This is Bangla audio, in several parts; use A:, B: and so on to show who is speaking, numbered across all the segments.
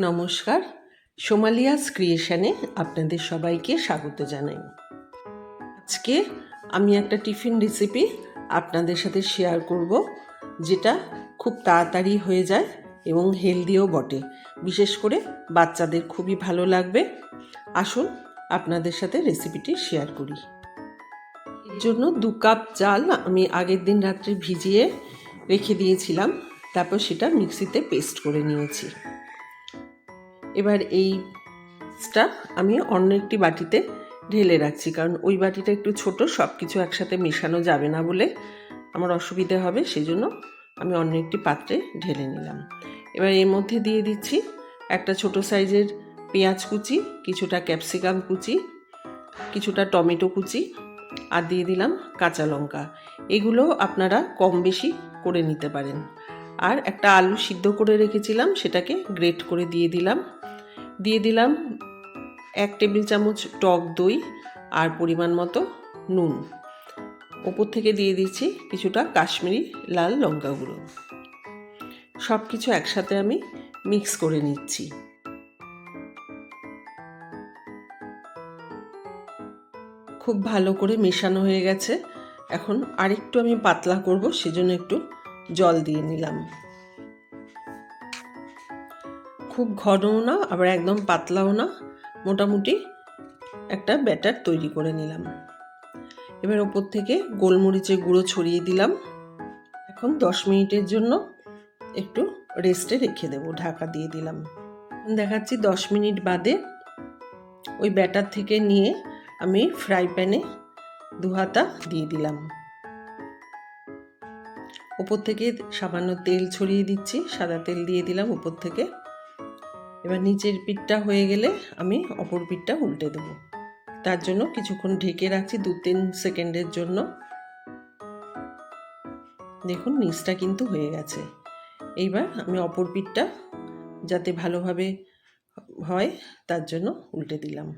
A: নমস্কার। সোমালিয়াস ক্রিয়েশনে আপনাদের সবাইকে স্বাগত জানাই। আজকে আমি একটা টিফিন রেসিপি আপনাদের সাথে শেয়ার করব, যেটা খুব তাড়াতাড়ি হয়ে যায় এবং হেলদিও বটে। বিশেষ করে বাচ্চাদের খুবই ভালো লাগবে। আসুন আপনাদের সাথে রেসিপিটি শেয়ার করি। এর জন্য দু কাপ চাল আমি আগের দিন রাত্রে ভিজিয়ে রেখে দিয়েছিলাম, তারপর সেটা মিক্সিতে পেস্ট করে নিয়েছি। এবার এইটা আমি অন্য একটি বাটিতে ঢেলে রাখছি। কারণ ওই বাটিটা একটু ছোট সব কিছু একসাথে মেশানো যাবে না বলে আমার অসুবিধে হবে সেই জন্য আমি অন্য একটি পাত্রে ঢেলে নিলাম। এবার এর মধ্যে দিয়ে দিচ্ছি একটা ছোট সাইজের পেঁয়াজ কুচি, কিছুটা ক্যাপসিকাম কুচি, কিছুটা টমেটো কুচি আর দিয়ে দিলাম কাঁচা লঙ্কা। এগুলো আপনারা কম বেশি করে নিতে পারেন। আর একটা আলু সিদ্ধ করে রেখেছিলাম, সেটাকে গ্রেট করে দিয়ে দিলাম। দিয়ে দিলাম এক টেবিল চামচ টক দই আর পরিমাণ মতো নুন। ওপর থেকে দিয়ে দিচ্ছি কিছুটা কাশ্মীরি লাল লঙ্কা গুঁড়ো। সব কিছু একসাথে আমি মিক্স করে নিচ্ছি। খুব ভালো করে মেশানো হয়ে গেছে। এখন আরেকটু আমি পাতলা করব, সেজন্য একটু জল দিয়ে নিলাম। খুব ঘনও না, আবার একদম পাতলাও না। মোটামুটি একটা ব্যাটার তৈরি করে নিলাম। এবার ওপর থেকে গোলমরিচের গুঁড়ো ছড়িয়ে দিলাম। এখন দশ মিনিটের জন্য একটু রেস্টে রেখে দেবো, ঢাকা দিয়ে দিলাম। দেখাচ্ছি দশ মিনিট বাদে ওই ব্যাটার থেকে নিয়ে আমি ফ্রাই প্যানে দু হাতা দিয়ে দিলাম। ওপর থেকে সামান্য তেল ছড়িয়ে দিচ্ছি, সাদা তেল দিয়ে দিলাম উপর থেকে। এবার নিচের পিঠটা হয়ে গেলে আমি অপর পিঠটা উল্টে দেবো। তার জন্য কিছুক্ষণ ঢেকে রাখছি দু তিন সেকেন্ডের জন্য। দেখুন, নিচটা কিন্তু হয়ে গেছে। এইবার আমি অপর পিঠটা যাতে ভালোভাবে হয়, তার জন্য উল্টে দিলাম।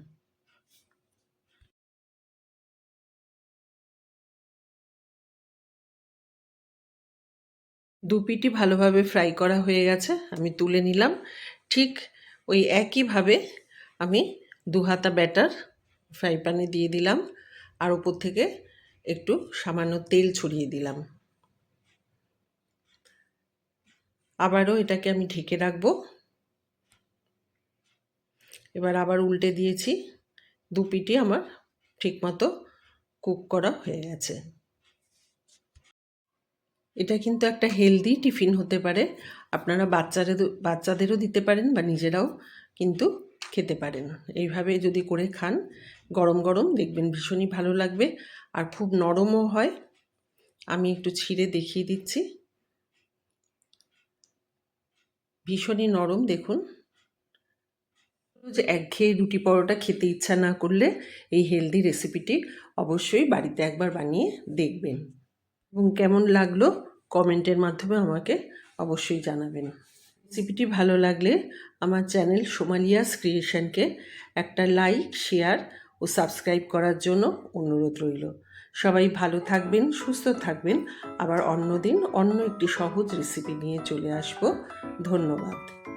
A: দু পিটি ভালোভাবে ফ্রাই করা হয়ে গেছে, আমি তুলে নিলাম। ঠিক ওই একইভাবে আমি দু হাতা ব্যাটার, ফ্রাই প্যানে দিয়ে দিলাম আর ওপর থেকে একটু সামান্য তেল ছড়িয়ে দিলাম। আবারও এটাকে আমি ঢেকে রাখব। এবার আবার উল্টে দিয়েছি। দু পিটি আমার ঠিকমতো কুক করা হয়ে গেছে। এটা কিন্তু একটা হেলদি টিফিন হতে পারে। আপনারা বাচ্চাদের বাচ্চাদেরও দিতে পারেন বা নিজেরাও কিন্তু খেতে পারেন। এইভাবে যদি করে খান, গরম গরম দেখবেন ভীষণই ভালো লাগবে। আর খুব নরমও হয়। আমি একটু ছিঁড়ে দেখিয়ে দিচ্ছি। ভীষণই নরম, দেখুন। যে একঘেয়ে রুটি পরোটা খেতে ইচ্ছা না করলে এই হেলদি রেসিপিটি অবশ্যই বাড়িতে একবার বানিয়ে দেখবেন। এবং কেমন লাগল কমেন্টের মাধ্যমে আমাকে অবশ্যই জানাবেন। রেসিপিটি ভালো লাগলে আমার চ্যানেল সোমালিয়াস ক্রিয়েশনকে একটা লাইক, শেয়ার ও সাবস্ক্রাইব করার জন্য অনুরোধ রইল। সবাই ভালো থাকবেন, সুস্থ থাকবেন। আবার অন্য দিন অন্য একটি সহজ রেসিপি নিয়ে চলে আসব। ধন্যবাদ।